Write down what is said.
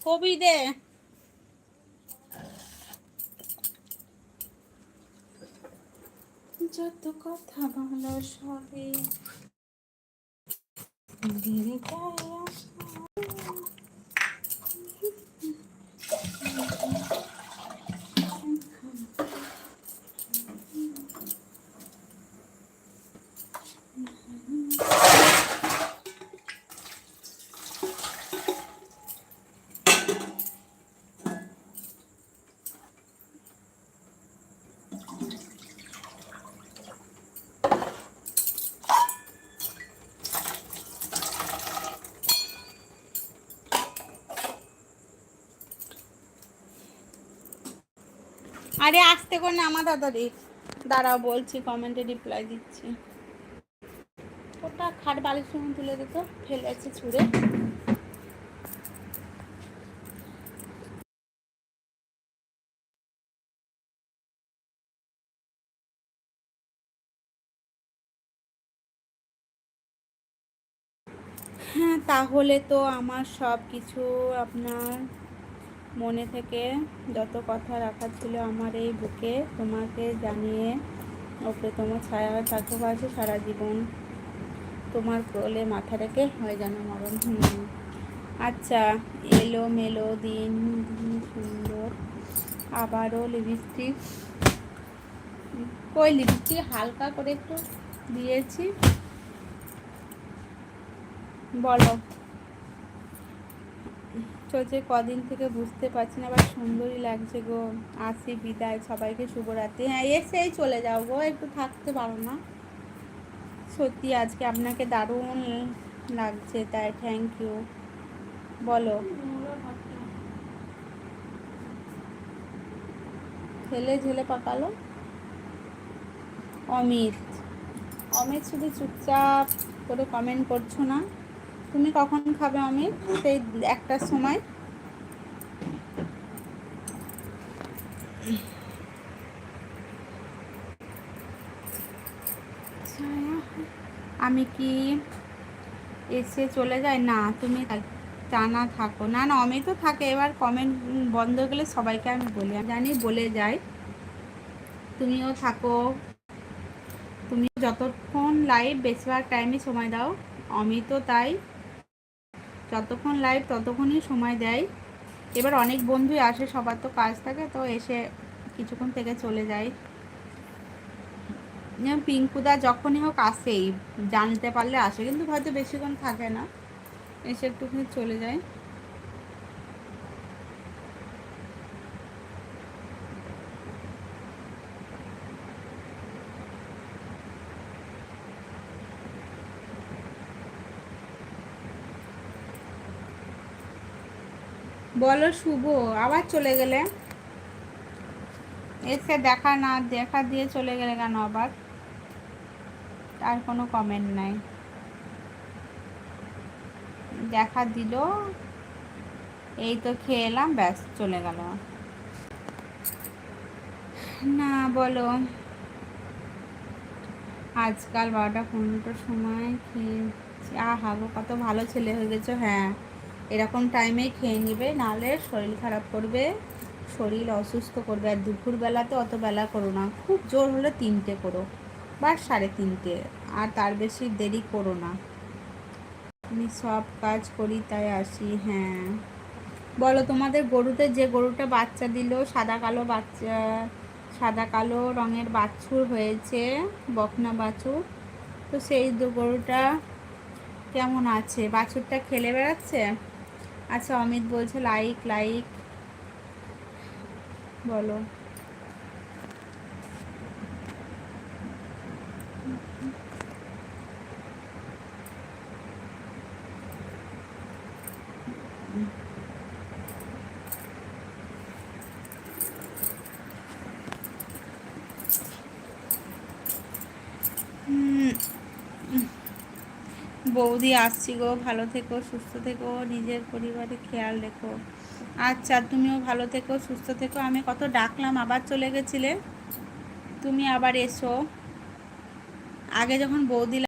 কবি দে। যত কথা বলো সবে যায় আসা। আরে আসতে করে আমার দাদারি দাঁড়াও, বলছি কমেন্টে রিপ্লাই দিচ্ছি। ওটা খাট বালির সময় তুলে দিত ফেলেছে ছুঁড়ে। হ্যাঁ তাহলে তো আমার সব কিছু আপনার মনে থেকে যত কথা রাখা ছিল আমার এই বুকে, তোমাকে জানিয়ে ওপরে তোমার ছায়া থাকতে পারছে সারা জীবন তোমার কোলে মাথা রেখে হয় যেন মরণ। আচ্ছা এলো মেলো দিন দিন সুন্দর। আবারও লিপস্টিক। কই লিপস্টিক? হালকা করে একটু দিয়েছি। বলো। চলছে কদিন থেকে বুঝতে পারছি না, আবার সুন্দরই লাগছে গো। আসি, বিদায়, সবাইকে শুভরাত্রি। হ্যাঁ এসেই চলে যাও গো, একটু থাকতে পারো না। সত্যি আজকে আপনাকে দারুণ লাগছে, তাই থ্যাংক ইউ বলো। ছেলে ঝেলে পাকালো? অমিত। অমিত শুধু চুপচাপ করে কমেন্ট করছ না। তুমি কখন খাবে অমিত? সেই একটার সময়। আমি কি এসে চলে যাই? না, তুমি টানা থাকো। না না, অমিত তো থাকে। এবার কমেন্ট বন্ধ গেলে সবাইকে আমি বলি। আমি জানি বলে যাই। তুমিও থাকো। তুমি যতক্ষণ লাইভ বেশিরভাগ টাইমে সময় দাও। অমিতও তাই। যতক্ষণ লাইভ ততক্ষণই সময় দেয়। এবার অনেক বন্ধুই আসে, সবার তো কাজ থাকে, তো এসে কিছুক্ষণ থেকে চলে যায় পিঙ্কুদা যখনই হোক আসেই, জানতে পারলে আসে, কিন্তু হয়তো বেশিক্ষণ থাকে না, এসে একটুখানি চলে যায়। বলো শুভ, আবার চলে গেলে? এসে দেখা না, দেখা দিয়ে চলে গেলে কেন আবার? তার কোনো কমেন্ট নাই। দেখা দিল, এই তো খেয়ে এলাম, ব্যাস, চলে গেল। না, বলো। আজকাল বারোটা পনেরোটার সময় খেয়েছি। আহা গো, কত ভালো ছেলে হয়ে গেছো হ্যাঁ। এরকম টাইমে খেয়ে নিবে, নাহলে শরীর খারাপ করবে, শরীর অসুস্থ করবে। আর দুপুরবেলাতে অত বেলা করো না, খুব জোর হলে তিনটে করো, বা সাড়ে তিনটে, আর তার বেশি দেরি করো না। আমি সব কাজ করি, তাই আসি হ্যাঁ। বলো, তোমাদের গরুতে যে গরুটা বাচ্চা দিল, সাদা কালো বাচ্চা, সাদা কালো রঙের বাছুর হয়েছে, বকনা বাছুর, তো সেই গরুটা কেমন আছে? বাছুরটা খেলে বেড়াচ্ছে? আচ্ছা অমিত বলছে লাইক লাইক বলো। বৌদি, আসছি গো। ভালো থেকো, সুস্থ থেকো। নিজের পরিবারে খেয়াল রেখো। আচ্ছা তুমিও ভালো থেকো, সুস্থ থেকো। আমি কত ডাকলাম, আবার চলে গেছিলে। তুমি আবার এসো। আগে যখন বৌদি